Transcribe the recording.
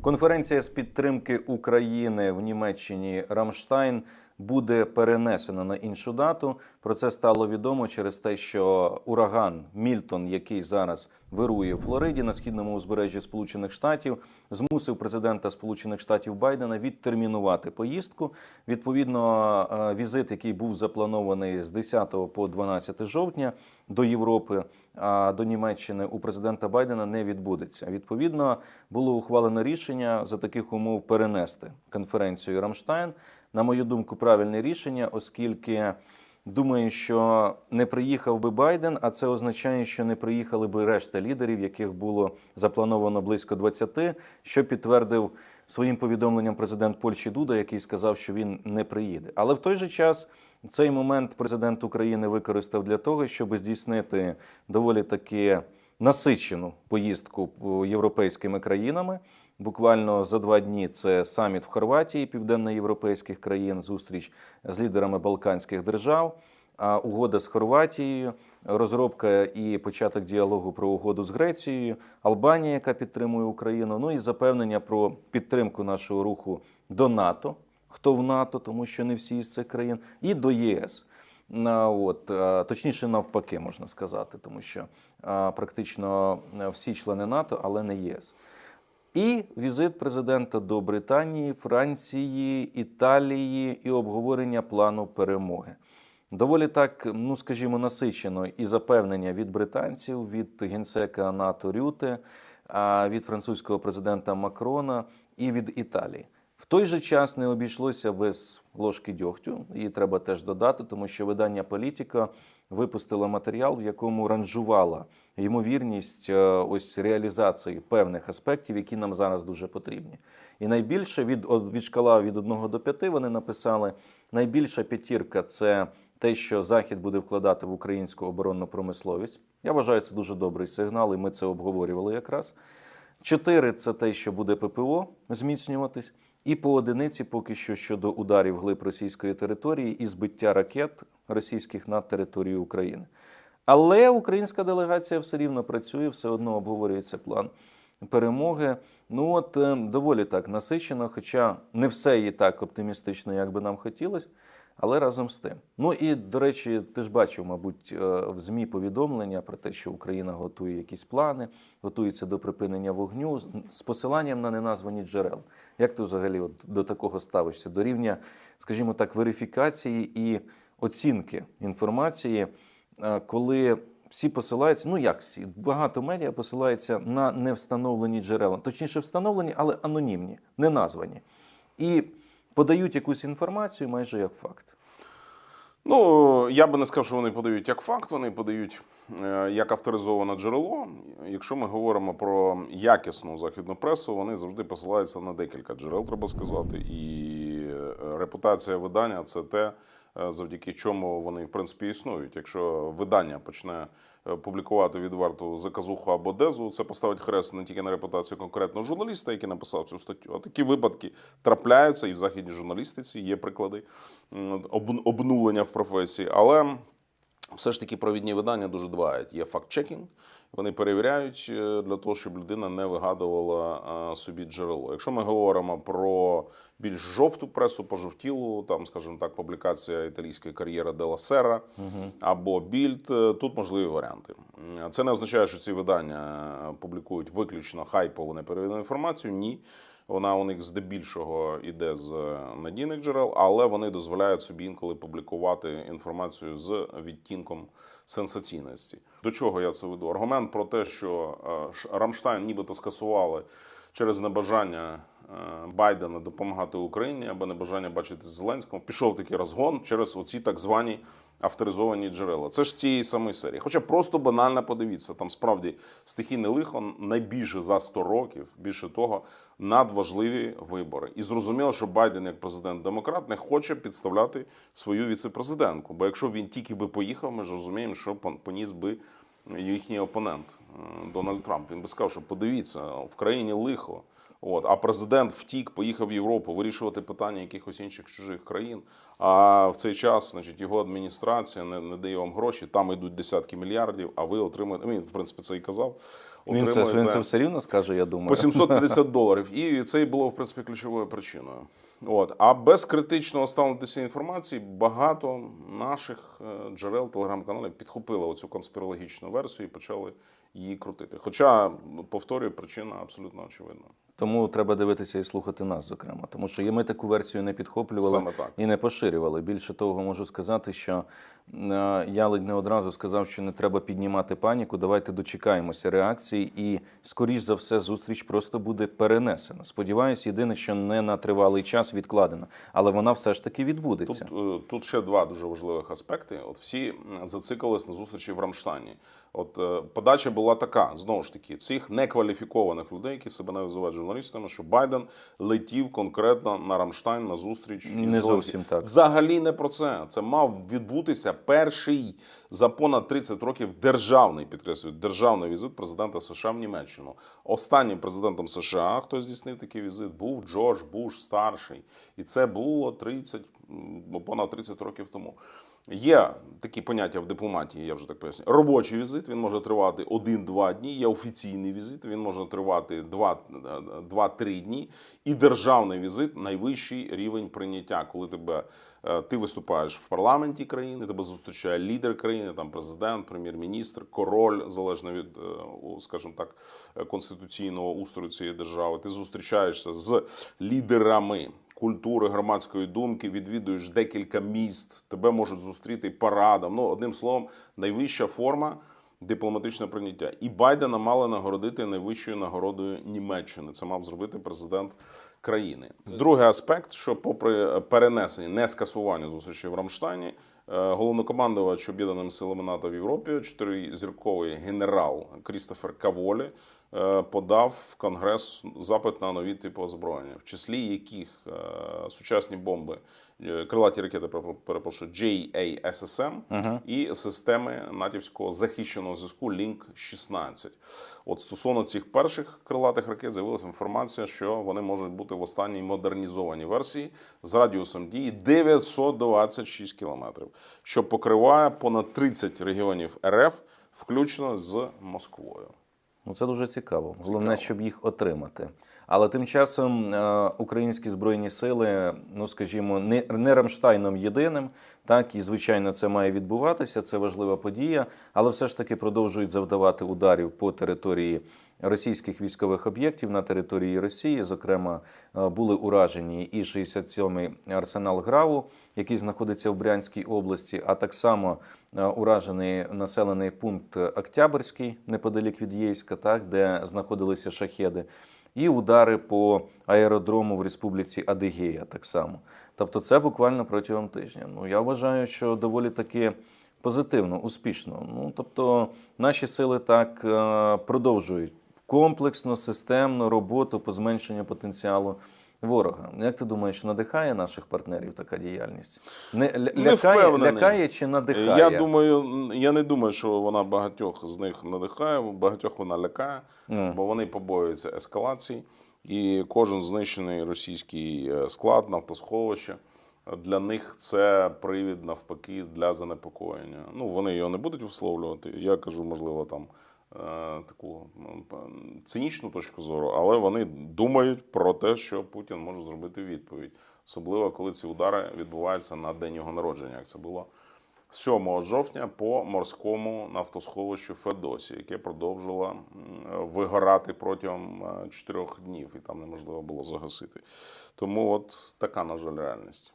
Конференція з підтримки України в Німеччині Рамштайн буде перенесена на іншу дату. Про це стало відомо через те, що ураган Мільтон, який зараз вирує в Флориді на східному узбережжі Сполучених Штатів, змусив президента Сполучених Штатів Байдена відтермінувати поїздку. Відповідно, е, візит, який був запланований з 10 по 12 жовтня до Європи, а до Німеччини у президента Байдена не відбудеться. Відповідно, було ухвалено рішення за таких умов перенести конференцію Рамштайн. На мою думку, правильне рішення, оскільки думаю, що не приїхав би Байден, а це означає, що не приїхали би решта лідерів, яких було заплановано близько 20, що підтвердив своїм повідомленням президент Польщі Дуда, який сказав, що він не приїде. Але в той же час цей момент президент України використав для того, щоб здійснити доволі таки насичену поїздку європейськими країнами. Буквально за два дні це саміт в Хорватії південноєвропейських країн, зустріч з лідерами Балканських держав. А угода з Хорватією, розробка і початок діалогу про угоду з Грецією, Албанія, яка підтримує Україну. Ну і запевнення про підтримку нашого руху до НАТО. Хто в НАТО, тому що не всі з цих країн, і до ЄС. От, точніше, навпаки, можна сказати, тому що практично всі члени НАТО, але не ЄС. І візит президента до Британії, Франції, Італії і обговорення плану перемоги. Доволі так, ну скажімо, насичено і запевнення від британців, від генсека НАТО Рюте, від французького президента Макрона і від Італії. В той же час не обійшлося без ложки дьогтю. Її треба теж додати, тому що видання Політіка випустило матеріал, в якому ранжувала ймовірність е, ось реалізації певних аспектів, які нам зараз дуже потрібні. І найбільше від, від шкала від 1 до 5 вони написали: найбільша п'ятірка це те, що Захід буде вкладати в українську оборонну промисловість. Я вважаю, це дуже добрий сигнал, і ми це обговорювали якраз. Чотири це те, що буде ППО зміцнюватись, і по одиниці поки що щодо ударів глиб російської території і збиття ракет російських над територією України. Але українська делегація все рівно працює, все одно обговорюється план перемоги. Ну от е, доволі так насичено, хоча не все є так оптимістично, як би нам хотілося. Але разом з тим. Ну і до речі, ти ж бачив, мабуть, е, в ЗМІ повідомлення про те, що Україна готує якісь плани, готується до припинення вогню з- посиланням на неназвані джерела. Як ти взагалі от до такого ставишся? До рівня, скажімо так, верифікації і оцінки інформації, е, коли всі посилаються, ну як всі, багато медіа посилаються на невстановлені джерела, точніше, встановлені, але анонімні, не названі. І подають якусь інформацію майже як факт. Ну, я би не сказав, що вони подають як факт, вони подають е, як авторизоване джерело. Якщо ми говоримо про якісну західну пресу, вони завжди посилаються на декілька джерел, треба сказати. І е, репутація видання це те, завдяки чому вони в принципі існують. Якщо видання почне е, публікувати відверту заказуху або дезу, це поставить хрест не тільки на репутацію конкретного журналіста, який написав цю статтю, а такі випадки трапляються і в західній журналістиці є приклади обнулення в професії. Але все ж таки провідні видання дуже дбають. Є факт-чекінг, вони перевіряють е, для того, щоб людина не вигадувала е, собі джерело. Якщо ми говоримо про більш жовту пресу, пожовтілу, там, скажімо так, публікація італійської кар'єри Дела Сера або Більд, е, тут можливі варіанти. Це не означає, що ці видання е, публікують виключно хайпову неперевірену інформацію. Ні. Вона у них здебільшого йде з е, надійних джерел, але вони дозволяють собі інколи публікувати інформацію з відтінком сенсаційності. До чого я це веду? Аргумент про те, що е, Рамштайн нібито скасували через небажання е, Байдена допомагати Україні або небажання бачити Зеленського. Пішов такий розгон через оці так звані авторизовані джерела. Це ж з цієї самої серії. Хоча просто банально подивіться, там справді стихійне лихо найбільше за 100 років, більше того, надважливі вибори. І зрозуміло, що Байден, як президент-демократ, не хоче підставляти свою віцепрезидентку. Бо якщо він тільки би поїхав, ми ж розуміємо, що пон- поніс би їхній опонент е, Дональд Трамп. Він би сказав, що подивіться, в країні лихо. От, а президент втік, поїхав в Європу вирішувати питання якихось інших чужих країн. А в цей час, значить, його адміністрація не, не дає вам гроші. Там йдуть десятки мільярдів. А ви отримуєте. Він в принципі це і казав. Він це, він це все рівно скаже, я думаю. по 750 доларів. І це і було в принципі ключовою причиною. От а без критичного цієї інформації багато наших е, джерел телеграм-каналів підхопили оцю конспірологічну версію і почали її крутити. Хоча повторюю, причина абсолютно очевидна. Тому треба дивитися і слухати нас, зокрема, тому що ми таку версію не підхоплювали Саме так. і не поширювали. Більше того, можу сказати, що я ледь не одразу сказав, що не треба піднімати паніку. Давайте дочекаємося реакції, і скоріш за все, зустріч просто буде перенесена. Сподіваюсь, єдине, що не на тривалий час відкладена, але вона все ж таки відбудеться. Тут, е, тут ще два дуже важливих аспекти. От всі зациклились на зустрічі в Рамштайні. От е, подача була така: знову ж таки, цих некваліфікованих людей, які себе називають журналістами, що Байден летів конкретно на Рамштайн на зустріч із Не зовсім так. Взагалі не про це. Це мав відбутися перший за понад 30 років державний підкреслюю, державний візит президента США в Німеччину. Останнім президентом США, хто здійснив такий візит, був Джордж Буш старший, і це було 30, ну, понад 30 років тому. Є такі поняття в дипломатії, я вже так поясню. Робочий візит він може тривати 1-2 дні. Є офіційний візит, він може тривати 2-3 дні. І державний візит найвищий рівень прийняття, коли тебе е, ти виступаєш в парламенті країни, тебе зустрічає лідер країни, там президент, прем'єр-міністр, король, залежно від, е, скажімо так, е, конституційного устрою цієї держави. Ти зустрічаєшся з лідерами культури, громадської думки, відвідуєш декілька міст, тебе можуть зустріти парадом. Ну, одним словом, найвища форма дипломатичного прийняття. І Байдена мали нагородити найвищою нагородою Німеччини. Це мав зробити президент країни. Другий аспект, що попри перенесення, не скасування зустрічі в Рамштайні, головнокомандувач об'єднаними силами НАТО в Європі, чотиризірковий генерал Крістофер Каволі, е, подав в Конгрес запит на нові типи озброєння, в числі яких е, сучасні бомби, е, крилаті ракети, перепро- перепрошую, JASSM і системи натівського захищеного зв'язку Link 16. От стосовно цих перших крилатих ракет з'явилася інформація, що вони можуть бути в останній модернізованій версії з радіусом дії 926 кілометрів, що покриває понад 30 регіонів РФ, включно з Москвою. Ну, це дуже цікаво. Головне, щоб їх отримати. Але тим часом е, українські збройні сили, ну скажімо, не, не Рамштайном єдиним, так і звичайно, це має відбуватися. Це важлива подія, але все ж таки продовжують завдавати ударів по території російських військових об'єктів на території Росії. Зокрема, е, були уражені і 67-й арсенал Граву, який знаходиться в Брянській області, а так само е, уражений населений пункт Октябрьський неподалік від Єйська, так де знаходилися шахеди, і удари по аеродрому в Республіці Адигея так само. Тобто, це буквально протягом тижня. Ну я вважаю, що доволі таки. Позитивно, успішно. Ну тобто, наші сили так е, продовжують комплексно, системно роботу по зменшенню потенціалу ворога. Як ти думаєш, надихає наших партнерів така діяльність? Не ля- Не лякає, лякає чи надихає? Я думаю, я не думаю, що вона багатьох з них надихає, багатьох вона лякає, Ну. бо вони побоюються ескалації. І кожен знищений російський е, склад, нафтосховище для них це привід навпаки для занепокоєння. Ну вони його не будуть висловлювати. Я кажу, можливо, там таку ну, цинічну точку зору, але вони думають про те, що Путін може зробити відповідь, особливо коли ці удари відбуваються на день його народження, як це було 7 жовтня по морському нафтосховищу Федосі, яке продовжило вигорати протягом е, чотирьох днів, і там неможливо було загасити. Тому от така, на жаль, реальність.